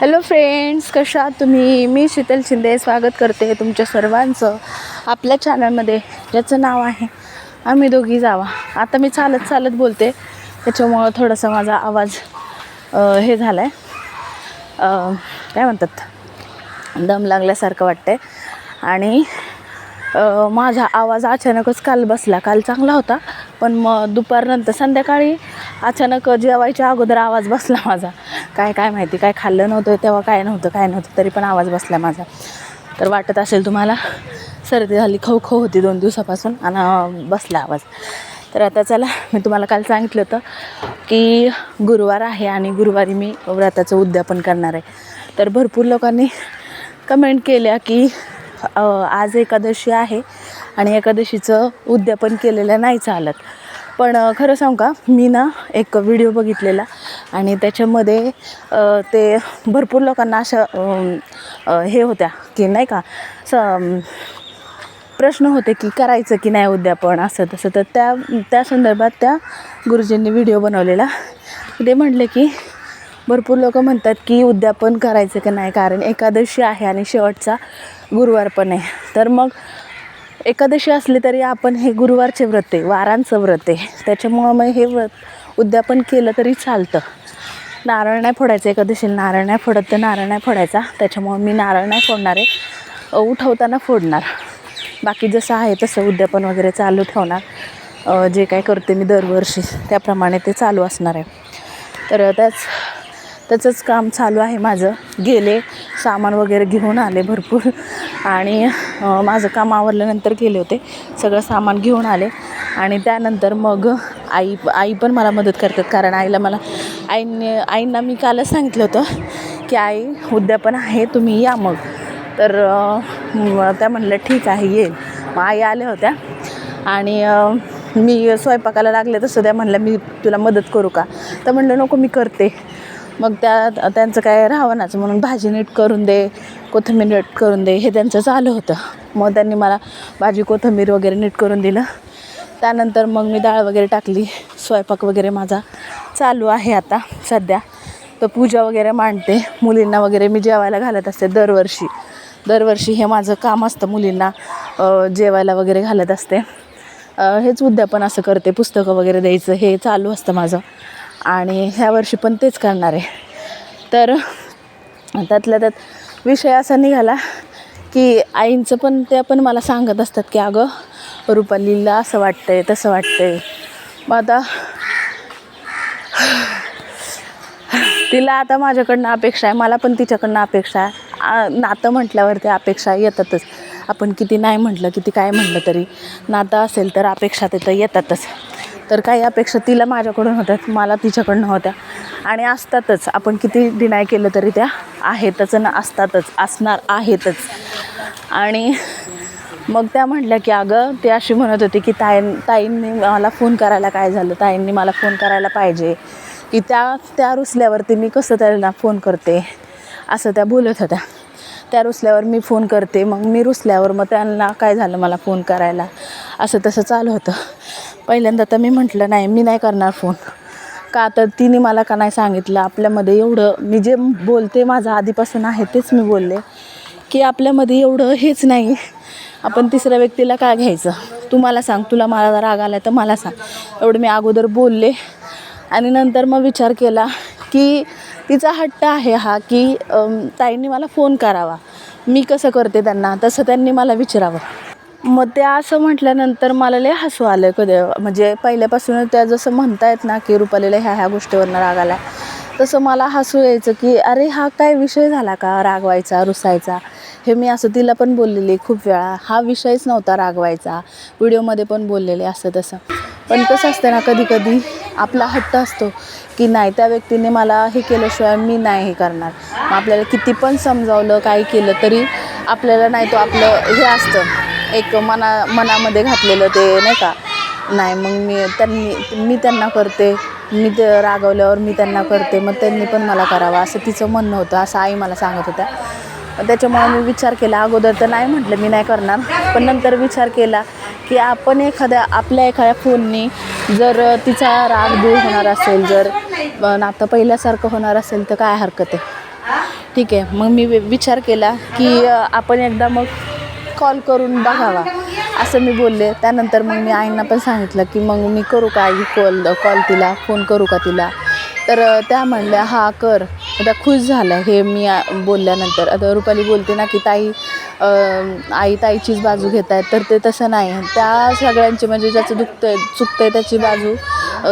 Hello friends कशा तुम्ही? मी शीतल शिंदे. स्वागत करते तुमच्या सर्वांचं आपल्या चॅनलमध्ये ज्याचं नाव आहे आम्ही दोघी जावा. आता मी चालत चालत बोलते. त्याच्यामुळं थोडासा माझा आवाज हे झाला आहे काय म्हणतात? दम लागल्यासारखं वाटतंय. आणि माझा आवाज अचानकच काल बसला. काल चांगला होता पण मग दुपारनंतर संध्याकाळी अचानक जेवायच्या अगोदर आवाज बसला माझा. काय काय माहिती काय खाल्लं नव्हतं तेव्हा काय नव्हतं काय नव्हतं तरी पण आवाज बसला माझा. तर वाटत असेल तुम्हाला सर्दी झाली खो खो होती दोन दिवसापासून आणि बसला आवाज. तर आता चला मी तुम्हाला काल सांगितलं होतं की गुरुवार आहे आणि गुरुवारी मी व्रताचं उद्यापन करणार आहे. तर भरपूर लोकांनी कमेंट केल्या की आज एकादशी आहे आणि एकादशीचं उद्यापन केलेलं नाही चालत. पण खरं सांगू का मी ना एक व्हिडिओ बघितलेला आणि त्याच्यामध्ये ते भरपूर लोकांना अशा हे होत्या की नाही का स प्रश्न होते की करायचं की नाही उद्यापन असं तसं. तर त्या त्या संदर्भात त्या गुरुजींनी व्हिडिओ बनवलेला. ते म्हटले की भरपूर लोक म्हणतात की उद्यापन करायचं की नाही कारण एकादशी आहे आणि शेवटचा गुरुवार पण आहे. तर मग एकादशी असली तरी आपण हे गुरुवारचे व्रत आहे वारांचं व्रत आहे. त्याच्यामुळं मग हे व्रत उद्यापन केलं तरी चालतं. नारळ नाही फोडायचं एकादशीला नारळ नाही फोडत तर नारळ नाही फोडायचा. त्याच्यामुळं मी नारळ नाही फोडणार आहे. उठवताना फोडणार. बाकी जसं आहे तसं उद्यापन वगैरे चालू ठेवणार. जे काय करते मी दरवर्षी त्याप्रमाणे ते चालू असणार आहे. तर त्याच त्याचंच काम चालू आहे माझं. गेले सामान वगैरे घेऊन आले भरपूर. आणि माझं काम आवरल्यानंतर गेले होते. सगळं सामान घेऊन आले. आणि त्यानंतर मग आई आई पण मला मदत करतात. कारण आईला मला आईने आईंना मी कालच सांगितलं होतं की आई उद्या पण आहे तुम्ही या मग. तर त्या म्हणलं ठीक आहे येईल. मग आई आल्या होत्या. आणि मी स्वयंपाकाला लागले तसं त्या म्हणल्या मी तुला मदत करू का? तर म्हणलं नको मी करते. मग त्या त्यांचं काय राहवनाच म्हणून भाजी नीट करून दे कोथिंबीर नीट करून दे हे त्यांचं चालू होतं. मग त्यांनी मला भाजी कोथिंबीर वगैरे नीट करून दिलं. त्यानंतर मग मी डाळ वगैरे टाकली स्वयंपाक वगैरे माझा चालू आहे आता सध्या. तर पूजा वगैरे मांडते मुलींना वगैरे मी जेवायला घालत असते दरवर्षी. दरवर्षी हे माझं काम असतं मुलींना जेवायला वगैरे घालत असते. हेच उद्यापन असं करते पुस्तकं वगैरे द्यायचं हे चालू असतं माझं. आणि ह्या वर्षी पण तेच करणार आहे. तर त्यातल्या त्यात विषय असा निघाला की आईंचं पण त्या पण मला सांगत असतात की अगं रुपालीला असं वाटतं आहे तसं वाटतं आहे मग आता तिला आता माझ्याकडनं अपेक्षा आहे मला पण तिच्याकडनं अपेक्षा आहे. नातं म्हटल्यावरती अपेक्षा येतातच. आपण किती नाही म्हटलं किती काय म्हटलं तरी. नातं असेल तर अपेक्षा तिथं येतातच. तर काही अपेक्षा तिला माझ्याकडून होत्या मला तिच्याकडनं होत्या. आणि असतातच आपण किती डिनाय केलं तरी त्या आहेतच ना असतातच असणार आहेतच. आणि मग त्या म्हटल्या की अगं ते अशी म्हणत होती की ताई ताईंनी मला फोन करायला काय झालं? ताईंनी मला फोन करायला पाहिजे. की त्या त्या रुसल्यावरती मी कसं त्यांना फोन करते? असं त्या बोलत होत्या. त्या रुसल्यावर मी फोन करते मग मी रुसल्यावर मग त्यांना काय झालं मला फोन करायला? असं तसं चालू होतं. पहिल्यांदा तर मी म्हटलं नाही मी नाही करणार फोन का तर तिने मला का नाही सांगितलं? आपल्यामध्ये एवढं मी जे बोलते माझं आधीपासून आहे तेच मी बोलले. की आपल्यामध्ये एवढं हेच नाही. आपण तिसऱ्या व्यक्तीला काय घ्यायचं? तू मला सांग तुला मला राग आला तर मला सांग. एवढं मी अगोदर बोलले. आणि नंतर मग विचार केला की तिचा हट्ट आहे हा की ताईंनी मला फोन करावा. मी कसं करते त्यांना? तसं त्यांनी मला विचारावं. मग त्या असं म्हटल्यानंतर मला लय हसू आलं कधी. म्हणजे पहिल्यापासून त्या जसं म्हणतायत ना की रुपालीला ह्या ह्या गोष्टीवरनं राग आला. तसं मला हसू यायचं की अरे हा काय विषय झाला का रागवायचा रुसायचा? हे मी असं तिला पण बोललेली खूप वेळा. हा विषयच नव्हता रागवायचा. व्हिडिओमध्ये पण बोललेले असं तसं. पण कसं असतं ना कधी कधी आपला हट्ट असतो की नाही त्या व्यक्तीने मला हे केल्याशिवाय मी नाही हे करणार. मग आपल्याला किती पण समजावलं काही केलं तरी आपल्याला नाही तो आपलं हे असतं. एक मना मनामध्ये घातलेलं ते नाही का? नाही मग मी त्यांनी मी त्यांना करते. मी ते रागवल्यावर मी त्यांना करते. मग त्यांनी पण मला करावं. असं तिचं म्हणणं होतं. असं आई मला सांगत होत्या. त्याच्यामुळे मी विचार केला. अगोदर तर नाही म्हटलं मी नाही करणार. पण नंतर विचार केला की आपण एखाद्या आपल्या एखाद्या फोननी जर तिचा राग दूर होणार असेल जर नातं पहिल्यासारखं होणार असेल तर काय हरकत आहे? ठीक आहे. मग मी वि- विचार केला की आपण एकदा मग कॉल करून बघावा. असं मी बोलले. त्यानंतर मग मी आईंना पण सांगितलं की मग मी करू का आई कॉल कॉल तिला फोन करू का तिला? तर त्या म्हणल्या हा कर. आता खुश झाल्या हे मी बोलल्यानंतर. आता रुपाली बोलते ना की ताई आई ताईचीच बाजू घेत आहेत. तर ते तसं नाही. त्या सगळ्यांची म्हणजे ज्याचं दुखतं आहे चुकतं आहे त्याची बाजू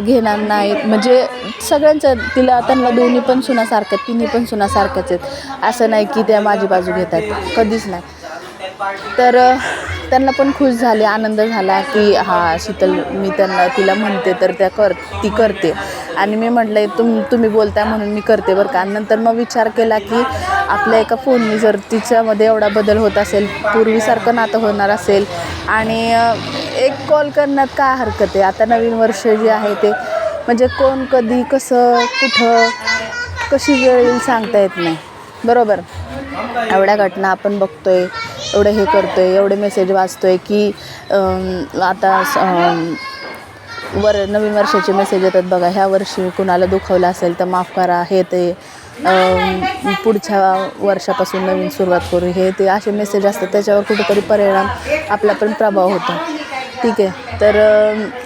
घेणार नाहीत. म्हणजे सगळ्यांचं तिला त्यांना दोन्ही पण सुनासारखं आहेत तिन्ही पण सुनासारख्याच आहेत. असं नाही की त्या माझी बाजू घेत आहेत. कधीच नाही. तर त्यांना पण खुश झाले आनंद झाला की हा शीतल मी त्यांना तिला म्हणते तर त्या कर ती करते. आणि मी म्हटलं तुम तुम्ही बोलताय म्हणून मी करते बरं का. नंतर मग विचार केला की आपल्या एका फोननी जर तिच्यामध्ये एवढा बदल होत असेल पूर्वीसारखं नातं होणार असेल आणि एक कॉल करण्यात काय हरकत आहे? आता नवीन वर्ष जे आहे ते म्हणजे कोण कधी कसं कुठं कशी वेळ येईल सांगता येत नाही. बरोबर? एवढ्या घटना आपण बघतोय. एवढं हे करतो आहे एवढे मेसेज वाचतो आहे की आता स- वर नवीन वर्षाचे मेसेज येतात बघा. ह्या वर्षी कुणाला दुखवलं असेल तर माफ करा हे ते पुढच्या वर्षापासून नवीन सुरुवात करू. हे ते असे मेसेज असतात त्याच्यावर कुठेतरी परिणाम आपला पण प्रभाव होतो. ठीक आहे. तर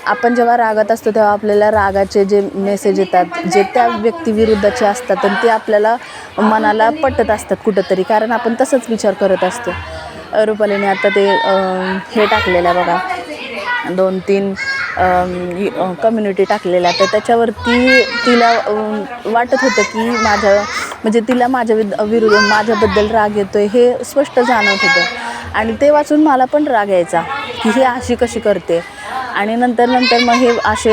आपण जेव्हा रागात असतो तेव्हा आपल्याला रागाचे जे मेसेज येतात जे त्या व्यक्तीविरुद्धचे असतात आणि ते आपल्याला मनाला पटत असतात कुठंतरी. कारण आपण तसंच विचार करत असतो. रुपालीने आता ते हे टाकलेलं आहे बघा. दोन तीन कम्युनिटी टाकलेल्या. तर त्याच्यावरती तिला वाटत होतं की माझ्या म्हणजे तिला माझ्या विद विरुद्ध माझ्याबद्दल राग येतो आहे हे स्पष्ट जाणवत होतं. आणि ते वाचून मला पण राग यायचा की ही अशी कशी करते? आणि नंतर नंतर मग हे असे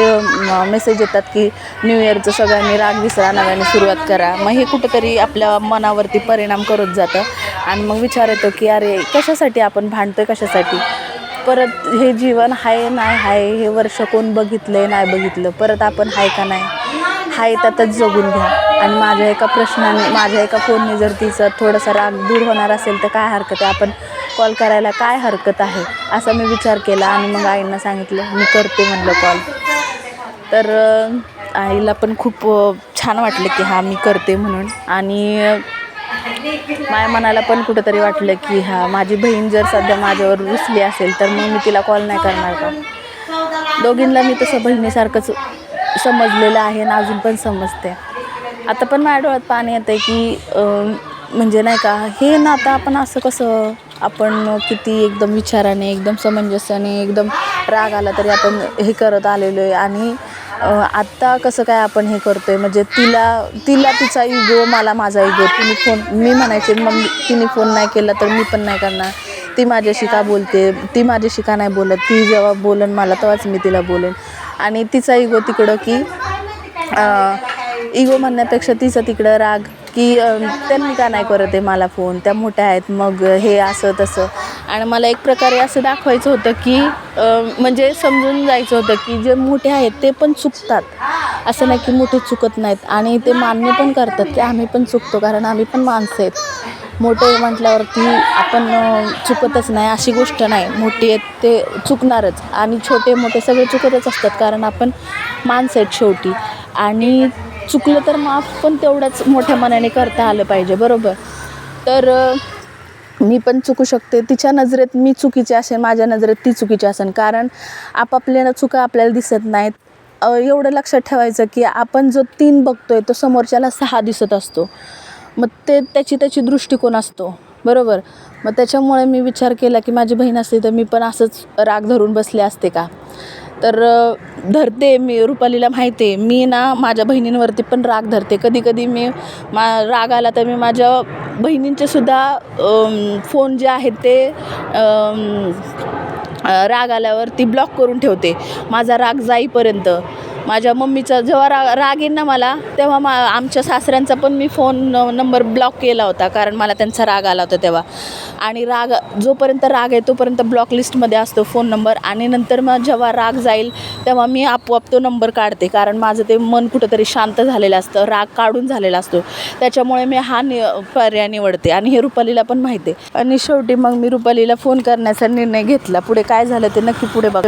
मेसेज येतात की न्यू इयरचं सगळ्यांनी राग विसरा नव्याने सुरुवात करा. मग हे कुठंतरी आपल्या मनावरती परिणाम करत जातं. आणि मग विचार येतो की अरे कशासाठी आपण भांडतोय कशासाठी? परत हे जीवन आहे नाही आहे हे वर्ष कोण बघितलं आहे नाही बघितलं? परत आपण आहे का नाही? आहे त्यातच जगून घ्या. आणि माझ्या एका प्रश्नाने माझ्या एका फोनने जर तिचं थोडासा राग दूर होणार असेल तर काय हरकत आहे? आपण कॉल करायला काय हरकत आहे? असा मी विचार केला आणि मग आईंना सांगितलं मी करते म्हणलं कॉल तर आईला पण खूप छान वाटलं की हा मी करते म्हणून. आणि माझ्या मनाला पण कुठंतरी वाटलं की हा माझी बहीण जर सध्या माझ्यावर रुसली असेल तर मग मी तिला कॉल नाही करणार का? दोघींना मी तसं बहिणीसारखंच समजलेलं आहे आणि अजून पण समजते. आता पण माझ्या डोळ्यात पाणी येतं आहे की म्हणजे नाही का हे ना आता आपण असं कसं आपण किती एकदम विचाराने एकदम सामंजस्याने एकदम राग आला तरी आपण हे करत आलेलो आहे. आणि आत्ता कसं काय आपण हे करतो आहे म्हणजे तिला तिला तिचा इगो मला माझा इगो तिने फोन मी म्हणायचे मग तिने फोन नाही केला तर मी पण नाही करणार. ती माझ्याशी का बोलते? ती माझ्याशी का नाही बोलत? ती जेव्हा बोलन मला तेव्हाच मी तिला बोलेन. आणि तिचा इगो तिकडं की इगो म्हणण्यापेक्षा तिचं तिकडं राग की त्यांनी का नाही करत आहे मला फोन त्या मोठ्या आहेत मग हे असं तसं. आणि मला एक प्रकारे असं दाखवायचं होतं की म्हणजे समजून जायचं होतं की जे मोठे आहेत ते पण चुकतात. असं नाही की मोठे चुकत नाहीत. आणि ते मान्य पण करतात की आम्ही पण चुकतो कारण आम्ही पण माणसं आहेत. मोठे म्हटल्यावरती आपण चुकतच नाही अशी गोष्ट नाही. मोठी आहेत ते चुकणारच. आणि छोटे मोठे सगळे चुकतच असतात कारण आपण माणसं आहेत शेवटी. आणि चुकलं तर माफ पण तेवढ्याच मोठ्या मनाने करता आलं पाहिजे बरोबर? तर मी पण चुकू शकते. तिच्या नजरेत मी चुकीची असेल माझ्या नजरेत ती चुकीची असेल कारण आपापल्या चुका आपल्याला दिसत नाहीत. एवढं लक्षात ठेवायचं की आपण जो तीन बघतोय तो समोरच्याला सहा दिसत असतो. मग ते त्याची त्याची दृष्टिकोन असतो बरोबर? मग त्याच्यामुळे मी विचार केला की माझी बहीण असते तर मी पण असंच राग धरून बसले असते का? तर धरते मी रुपालीला माहिती आहे. मी ना माझ्या बहिणींवरती पण राग धरते. कधी कधी मी मा राग आला तर मी माझ्या बहिणींचेसुद्धा फोन जे आहेत ते राग आल्यावर ती ब्लॉक करून ठेवते. माझा राग जाईपर्यंत. माझ्या मम्मीचा जेव्हा रा राग येईन ना मला तेव्हा मा आमच्या सासऱ्यांचा पण मी फोन न नंबर ब्लॉक केला होता कारण मला त्यांचा राग आला होता तेव्हा. आणि राग जोपर्यंत राग आहे तोपर्यंत ब्लॉक लिस्टमध्ये असतो फोन नंबर आणि नंतर मग जेव्हा राग जाईल तेव्हा मी आपोआप तो नंबर काढते कारण माझं ते मन कुठंतरी शांत झालेलं असतं राग काढून झालेला असतो. त्याच्यामुळे मी हा नि पर्याय निवडते. आणि हे रुपालीला पण माहिती आहे. आणि शेवटी मग मी रुपालीला फोन करण्याचा निर्णय घेतला. पुढे काय झालं ते नक्की पुढे बघ.